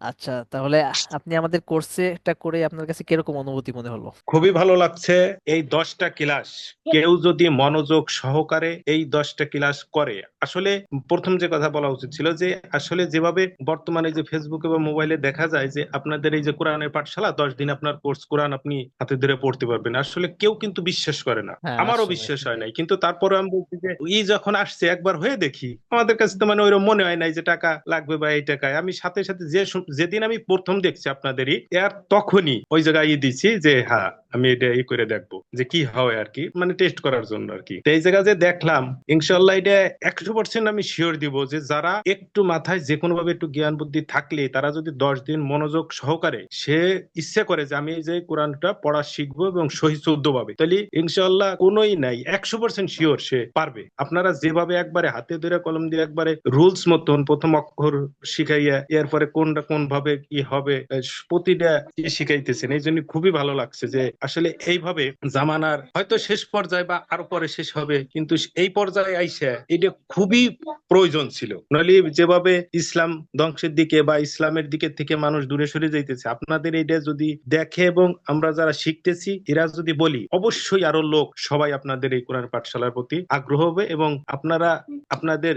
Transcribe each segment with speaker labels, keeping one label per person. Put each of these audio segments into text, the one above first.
Speaker 1: আচ্ছা তাহলে আপনি আমাদের কোর্সে একটা করে আপনার কাছে কীরকম অনুভূতি মনে হলো?
Speaker 2: খুবই ভালো লাগছে। এই দশটা ক্লাস কেউ যদি মনোযোগ সহকারে এই দশটা ক্লাস করে আসলে প্রথম যে কথা বলা উচিত ছিল যে আসলে যেভাবে বর্তমানে যে ফেসবুকে বা মোবাইলে দেখা যায় যে আপনাদের এই যে কোরআনের পাঠশালা দশ দিন আপনার কোর্স কোরআন আপনি হাতে ধরে পড়তে পারবেন। আসলে কেউ কিন্তু বিশ্বাস করে না।
Speaker 1: হ্যাঁ,
Speaker 2: আমারও বিশ্বাস হয় নাই। কিন্তু তারপরে আমি বলছি যে ই যখন আসছে একবার হয়ে দেখি। আমাদের কাছে তো মানে ওইরকম মনে হয় নাই যে টাকা লাগবে বা এই টাকায়। আমি সাথে সাথে যে যেদিন আমি প্রথম দেখছি আপনাদেরই এর তখনই ওই জায়গায় দিছি যে হ্যাঁ আমি এটা ই করে দেখব, যে কি হয় আর কি মানে টেস্ট করার জন্য আর কি। এই জায়গায় যে দেখলাম ইনশাল্লাহ এটা একশো পার্সেন্ট আমি শিওর দিব যে যারা একটু মাথায় যে কোনো ভাবে একটু জ্ঞান বুদ্ধি থাকলে, তারা যদি দশ দিন মনোযোগ সহকারে সে ইচ্ছে করে যে আমি যে কোরআনটা পড়া শিখব এবং সহি শুদ্ধ ভাবে তাহলে ইনশাল্লাহ কোনোই নাই, একশো পার্সেন্ট শিওর সে পারবে। আপনারা যেভাবে একবারে হাতে ধরে কলম দিয়ে একবারে রুলস মতন প্রথম অক্ষর শিখাইয়া, এরপরে কোনটা কোন ভাবে কি হবে প্রতিটা শিখাইতেছেন এই জন্য খুবই ভালো লাগছে যে আসলে এইভাবে জামানার হয়তো শেষ পর্যায়ে বা আরও পরে শেষ হবে, কিন্তু এই পর্যায়ে আইসা এটা খুবই প্রয়োজন ছিল। নইলে যেভাবে ইসলাম ধ্বংসের দিকে বা ইসলামের দিকে থেকে মানুষ দূরে সরে যাইতেছে, আপনাদের এটা যদি দেখে এবং আমরা যারা শিখতেছি, এরা যদি বলি, অবশ্যই আরও লোক সবাই আপনাদের এই কোরআন পাঠশালার প্রতি আগ্রহ হবে এবং আপনারা আপনাদের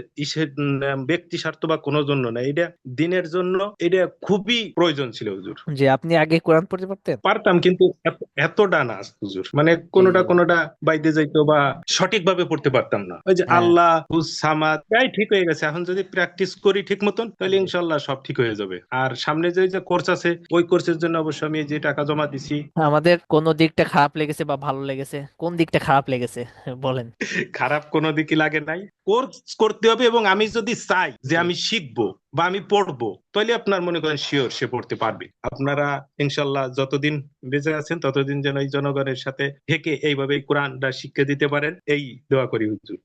Speaker 2: ব্যক্তি স্বার্থ বা কোনো জন্য না। এটা দিনের জন্য এটা খুবই প্রয়োজন ছিল হুজুর।
Speaker 1: যে আপনি আগে কোরআন পড়তে পারতেন?
Speaker 2: পারতাম কিন্তু এত- এতটা না হুজুর। মানে কোনোটা। কোনোটা বাইতে যাইতো বা সঠিকভাবে পড়তে পারতাম না। ওই যে
Speaker 1: হ্যাঁ।
Speaker 2: আল্লাহ সামাদ তাই ঠিক হয়ে গেছে। এখন যদি প্র্যাকটিস করি ঠিক মতন তাহলে ইনশাল্লাহ সব ঠিক হয়ে যাবে। আর সামনে যে যে কোর্স আছে ওই কোর্সের জন্য অবশ্যই আমি যে টাকা জমা দিছি।
Speaker 1: আমাদের কোন দিকটা খারাপ লেগেছে বা ভালো লেগেছে? কোন দিকটা খারাপ লেগেছে? বলেন।
Speaker 2: খারাপ কোনো দিকে লাগে নাই। কোর্স করতে হবে এবং আমি যদি চাই যে আমি শিখব বা আমি পড়ব তাহলে আপনার মনে করেন শিওর সে পড়তে পারবে। আপনারা ইনশাল্লাহ যতদিন বেঁচে আছেন ততদিন যেন এই জনগণের সাথে থেকে এইভাবে কোরআনটা শিক্ষা দিতে পারেন। এই দোয়া করি হুজুর।